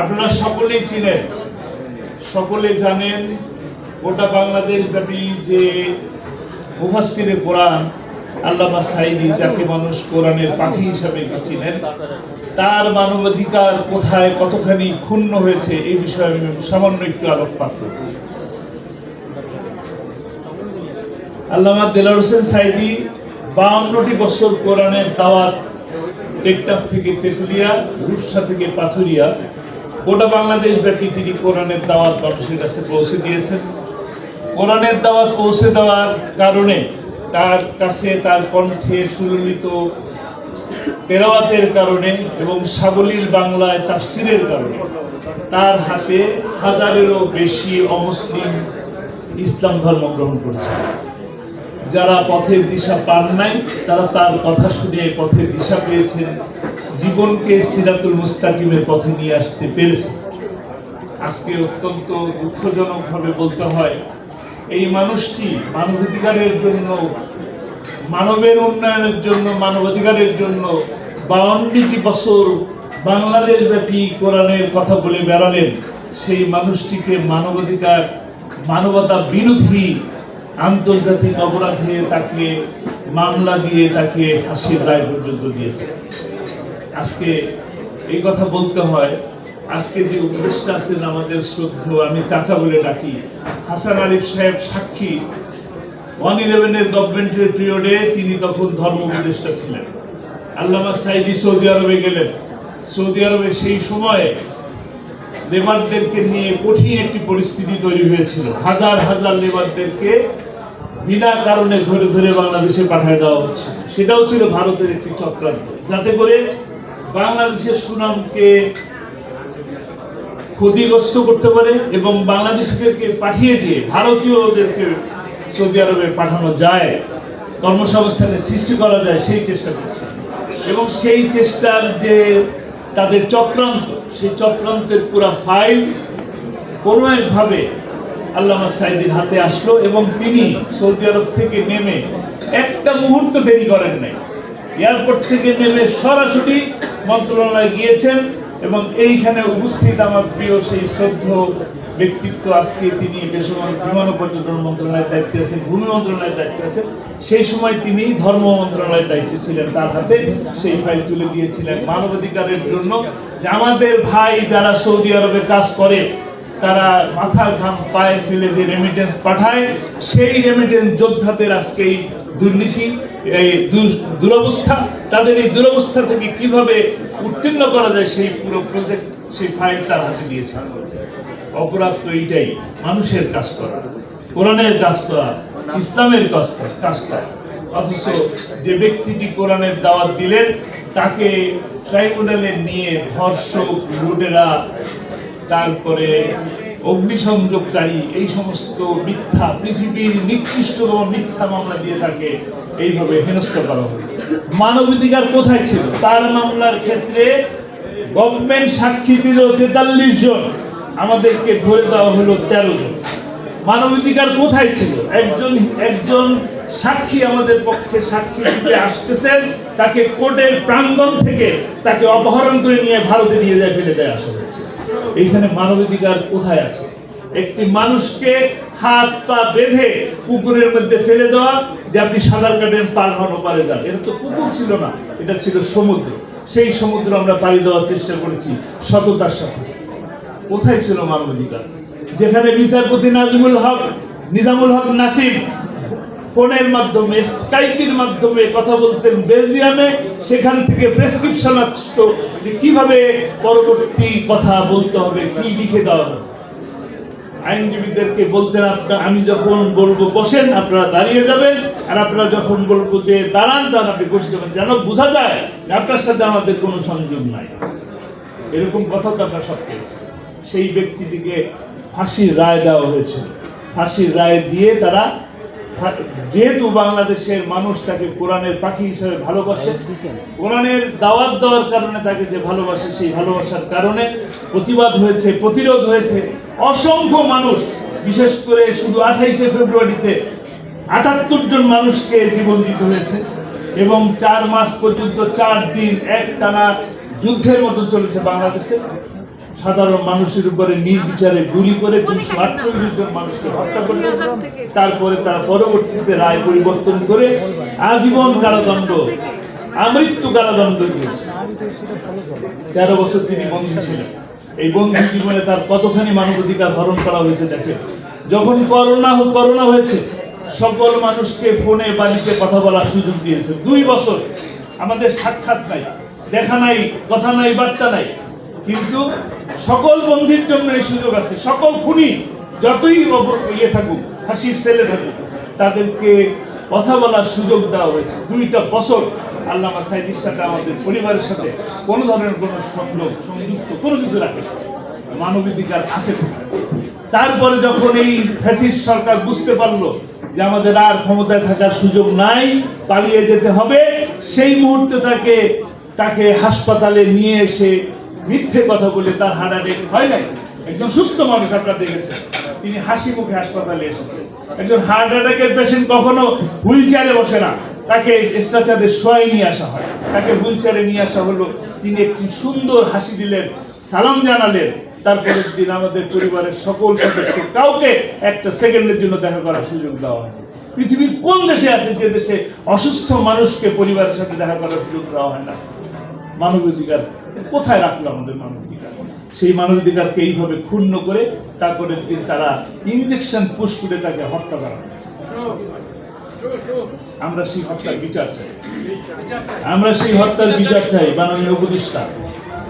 আপনারা সকলেই চিনেন সকলে জানেন, গোটা বাংলাদেশ ব্যাপী যে মুফাসসিরে কোরআন, আল্লামা সাইদি যাকে মানুষ কোরআনের পাখি হিসাবে চিনেন, তার মানবাধিকার কোথায় কতখানি ক্ষুণ্ণ হয়েছে এই বিষয়ে আমি সামান্য একটু আলোকপাত করব। আল্লামা দেলার হোসেন সাইদি বাউন্নটি বছর কোরআনের দাওয়াত টেকটাপ থেকে তেতুলিয়া রুরসা থেকে পাথুরিয়া গোটা বাংলাদেশ ব্যাপী তিনি কোরআনের দাওয়াত মানুষের কাছে পৌঁছে দিয়েছেন। কোরআনের দাওয়াত পৌঁছে দেওয়ার কারণে তার কাছে তার কণ্ঠে সুললিত তেরাওয়াতের কারণে এবং সাবলীল বাংলায় তাফসিরের কারণে তার হাতে হাজারেরও বেশি অমুসলিম ইসলাম ধর্ম গ্রহণ করেছে। যারা পথের দিশা পান নাই, তারা তার কথা শুনে পথের দিশা পেয়েছেন। জীবনকে সিরাতুল মুস্তাকিমের পথে নিয়ে আসতে পেরেছে। আজকে অত্যন্ত দুঃখজনকভাবে বলতে হয়, এই মানুষটি মানবাধিকারের জন্য, মানবের উন্নয়নের জন্য, মানবাধিকারের জন্য বাউন্নটি বছর বাংলাদেশ ব্যাপী কোরআনের কথা বলে বেড়ালেন। সেই মানুষটিকে মানবাধিকার, মানবতা বিরোধী আন্তর্জাতিক অপরাধে তাকে মামলা দিয়ে তাকে ফাঁসির রায় পর্যন্ত দিয়েছে। আজকে এই কথা বলতে হয়। আজকে যে উপদেষ্টা আছেন আমাদের শ্রদ্ধ, আমি চাচা বলে ডাকি। হাসান আরিফ সাহেব সাক্ষী। ওয়ান ইলেভেনের গভর্নমেন্টের পিরিয়ডে তিনি তখন ধর্ম উপদেষ্টা ছিলেন। আল্লামা সাইদি সৌদি আরবে গেলেন। সৌদি আরবে সেই সময়ে লেবারদেরকে নিয়ে কঠিন একটি পরিস্থিতি তৈরি হয়েছিল। হাজার হাজার লেবারদেরকে বিনা কারণে ধরে ধরে বাংলাদেশে পাঠায় দেওয়া হচ্ছে। সেটাও ছিল ভারতের একটি চক্রান্ত। যাতে করে বাংলাদেশের সুনামকে ক্ষতিগ্রস্ত করতে পারে এবং বাংলাদেশিদেরকে পাঠিয়ে দিয়ে ভারতীয়দেরকে সৌদি আরবে পাঠানো যায় কর্মসংস্থানের সৃষ্টি করা যায়, সেই চেষ্টা করছে। এবং সেই চেষ্টার যে তাদের চক্রান্ত, সেই চক্রান্তের পুরা ফাইল কোনো একভাবে আল্লামা সাইদির হাতে আসলো এবং তিনি সৌদি আরব থেকে নেমে একটা মুহূর্ত দেরি করেন নাই। এয়ারপোর্ট থেকে নেমে সরাসরি মন্ত্রণালয়ে গিয়েছেন এবং এইখানে উপস্থিত আমার প্রিয় সেই শ্রদ্ধ ব্যক্তিত্ব আজকে তিনি বেসরকারি বিমান পর্যটন মন্ত্রণালয়ের দায়িত্বে আছেন, ভূমি মন্ত্রণালয়ের দায়িত্বে আছেন। সেই সময় তিনি ধর্ম মন্ত্রণালয়ের দায়িত্বে ছিলেন। তার হাতে সেই ফাইল তুলে দিয়েছিলেন মানবাধিকারের জন্য। যে আমাদের ভাই যারা সৌদি আরবে কাজ করে, তারা মাথার ঘাম পায়ে ফেলে যে রেমিটেন্স পাঠায়, সেই রেমিটেন্স যোদ্ধাদের আজকে এই দুর্নীতি, এই দুরবস্থা, তাদের এই দুরবস্থা থেকে কীভাবে উত্তীর্ণ করা যায় সেই পুরো প্রজেক্ট সেই ফাইল তার হাতে দিয়েছে অপরাধ তো এইটাই, মানুষের কাজ করা, কোরআনের কাজ করা, ইসলামের কাজ করা কাজ করা। অথচ যে ব্যক্তিটি কোরআনের দাওয়াত দিলেন, তাকে ট্রাইব্যুনালে নিয়ে ধর্ষক, লুটেরা, তারপরে অগ্নিসংযোগকারী, এই সমস্ত মিথ্যা, পৃথিবীর নিকৃষ্টতম মিথ্যা মামলা দিয়ে তাকে এইভাবে হেনস্থ করা হবে মানবাধিকার কোথায় ছিল? তার মামলার ক্ষেত্রে গভর্নমেন্ট সাক্ষী দিল তেতাল্লিশ জন, আমাদেরকে ধরে দেওয়া হলো তেরো জন। মানবাধিকার কোথায় ছিল? একজন একজন সাক্ষী আমাদের পক্ষে সাক্ষী দিতে আসতেছেন, তাকে কোর্টের প্রাঙ্গণ থেকে তাকে অপহরণ করে নিয়ে ভারতে নিয়ে যায়, ফেলে দেয় আসা হয়েছে। এইখানে মানবাধিকার কোথায় আছে? একটি মানুষকে হাত পা বেঁধে পুকুরের মধ্যে ফেলে দেওয়া যে আপনি সাঁতার কাটেন, পার হন পারে যান। এটা তো পুকুর ছিল না, এটা ছিল সমুদ্র। সেই সমুদ্র আমরা পাড়ি দেওয়ার চেষ্টা করেছি সততার সাথে। কোথায় ছিল মানবাধিকার? যেখানে বিচারপতি নাজমুল হক, নিজামুল হক নাসিম ফোনের মাধ্যমে, স্কাইপের মাধ্যমে কথা বলতেন বেলজিয়ামে, সেখান থেকে প্রেসক্রিপশন আসতো যে কীভাবে পরবর্তী কথা বলতে হবে, কি লিখে দেওয়া হবে। আইনজীবীদেরকে বলতেন আপনার আমি যখন বলব বসেন, আপনারা দাঁড়িয়ে যাবেন, আর আপনারা যখন বলব যে দাঁড়ান তখন আপনি বসে যাবেন, যেন বোঝা যায় যে আপনার সাথে আমাদের কোনো সংযোগ নাই। এরকম কথা তো আমরা সব পেয়েছি। সেই ব্যক্তিটিকে ফাঁসির রায় দেওয়া হয়েছিল। ফাঁসির রায় দিয়ে তারা যেহেতু বাংলাদেশের মানুষ তাকে কোরআনের পাখি হিসেবে ভালোবাসে কোরআনের দাওয়াত দেওয়ার কারণে তাকে যে ভালোবাসে সেই ভালোবাসার কারণে প্রতিবাদ হয়েছে প্রতিরোধ হয়েছে। অসংখ্য মানুষ বিশেষ করে শুধু আঠাইশে ফেব্রুয়ারিতে আটাত্তর জন মানুষকে জীবন দিতে হয়েছে এবং চার মাস পর্যন্ত চার দিন এক টানা যুদ্ধের মতো চলেছে বাংলাদেশে। সাধারণ মানুষের উপরে নির্বিচারে গুলি করে আটচল্লিশ জন মানুষকে হত্যা করেছে তারপরে তারা পরবর্তীতে রায় পরিবর্তন করে আজীবন কারাদণ্ড আমৃত্যু কারাদণ্ড দিয়েছে। তেরো বছর তিনি বন্দী ছিলেন। এই বন্দী জীবনে তার কতখানি মানবাধিকার হরণ করা হয়েছে দেখেন। যখন করোনা করোনা হয়েছে সকল মানুষকে ফোনে বাড়িতে কথা বলার সুযোগ দিয়েছে। দুই বছর আমাদের সাক্ষাৎ নাই দেখা নাই কথা নাই বার্তা নাই। কিন্তু সকল বন্দির জন্য এই সুযোগ আছে। সকল খুনি যতই ইয়ে থাকুক, ফাঁসির ছেলে থাকুক, তাদেরকে কথা বলার সুযোগ দেওয়া হয়েছে। দুইটা বছর আল্লামা সাইদির সাথে, আমাদের পরিবারের সাথে কোনো ধরনের কোনো সংযোগ সংযুক্ত কোনো কিছু রাখে মানবাধিকার আছে তারপরে যখন এই ফ্যাসিস্ট সরকার বুঝতে পারল যে আমাদের আর ক্ষমতায় থাকার সুযোগ নাই, পালিয়ে যেতে হবে, সেই মুহূর্তে তাকে তাকে হাসপাতালে নিয়ে এসে মিথ্যে কথা বলে তার হার্ট অ্যাটাক হয় নাই? একজন সুস্থ মানুষ আপনারা দেখেছেন। তিনি হাসি মুখে হাসপাতালে এসেছেন। একজন হার্ট অ্যাটাকের পেশেন্ট কখনো হুইল চেয়ারে বসে না। তাকে স্ট্রেচারে শোয়াই নিয়ে আসা হয়। তাকে হুইল চেয়ারে নিয়ে আসা হলো। তিনি একটি সুন্দর হাসি দিলেন, সালাম জানালেন। তারপরের দিন আমাদের পরিবারের সকল সদস্য কাউকে একটা সেকেন্ডের জন্য দেখা করার সুযোগ দেওয়া হয় পৃথিবীর কোন দেশে আছে যে দেশে অসুস্থ মানুষকে পরিবারের সাথে দেখা করার সুযোগ দেওয়া হয় না? মানবাধিকার কোথায় রাখল আমাদের মানবাধিকার? সেই মানবাধিকারকে এইভাবে ক্ষুণ্ণ করে তারপরে তারা ইনজেকশন পুশ করে তাকে হত্যা করা আমরা সেই হত্যার বিচার চাই। আমরা সেই হত্যার বিচার চাই, মাননীয় উপদেষ্টা।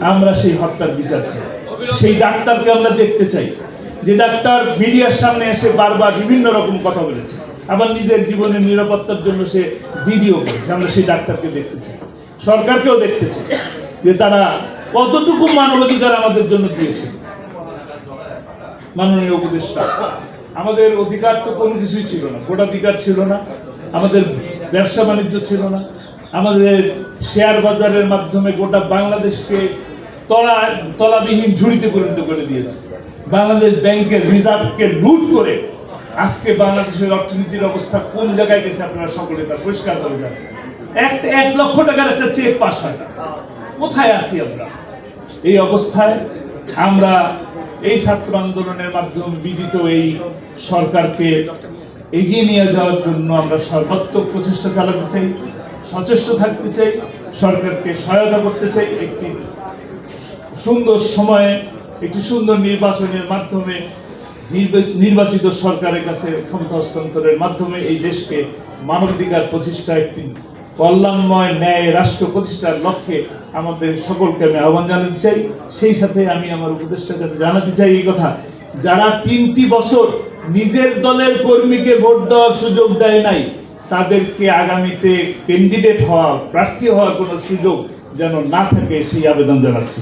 আমরা সেই হত্যার বিচার চাই। সেই ডাক্তারকে আমরা দেখতে চাই। যে ডাক্তার মিডিয়ার সামনে এসে বারবার বিভিন্ন রকম কথা বলেছে। আবার নিজের জীবনের নিরাপত্তার জন্য সে জিডিও করেছে। আমরা সেই ডাক্তারকে দেখতে চাই। সরকারকেও দেখতে চাই। যে তারা কতটুকু মানবাধিকার আমাদের জন্য দিয়েছে? মাননীয় উপদেষ্টা, আমাদের অধিকার তো কোনো কিছুই ছিল না। ভোটাধিকার ছিল না, আমাদের ব্যবসা বাণিজ্য ছিল না, আমাদের শেয়ার বাজারের মাধ্যমে গোটা বাংলাদেশকে তলা, তলাবিহীন ঝুড়িতে পরিণত করে দিয়েছে। বাংলাদেশ ব্যাংকের রিজার্ভকে লুট করে আজকে বাংলাদেশের অর্থনীতির অবস্থা কোন জায়গায় গেছে আপনারা সকলে তা পরিষ্কার করে জানেন। এক লক্ষ টাকার একটা চেক পাস হয়। কোথায় আছি আমরা? এই অবস্থায় আমরা এই ছাত্র আন্দোলনের মাধ্যমে বিদিত এই সরকারকে এগিয়ে নিয়ে যাওয়ার জন্য আমরা সর্বাত্মক প্রচেষ্টা চালাতে চাই, সচেষ্ট থাকতে চাই, সরকারকে সহায়তা করতে চাই একটি সুন্দর সময়ে, একটি সুন্দর নির্বাচনের মাধ্যমে নির্বা- নির্বাচিত সরকারের কাছে ক্ষমতা হস্তান্তরের মাধ্যমে এই দেশকে মানবাধিকার প্রতিষ্ঠা একটি কল্যাণময় ন্যায় রাষ্ট্র প্রতিষ্ঠার লক্ষ্যে আমাদের সকলকে আমি আহ্বান জানাতে চাই। সেই সাথে আমি আমার উপদেষ্টার কাছে জানাতে চাই এই কথা, যারা তিনটি বছর নিজের দলের কর্মীকে ভোট দেওয়ার সুযোগ দেয় নাই, তাদেরকে আগামীতে ক্যান্ডিডেট হওয়া, প্রার্থী হওয়ার কোনো সুযোগ যেন না থাকে সেই আবেদন জানাচ্ছি।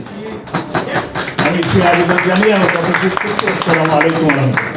আমি সেই আবেদন জানিয়ে আমার কথা শেষ করছি। আসসালামু আলাইকুম রহমতুল্লাহ।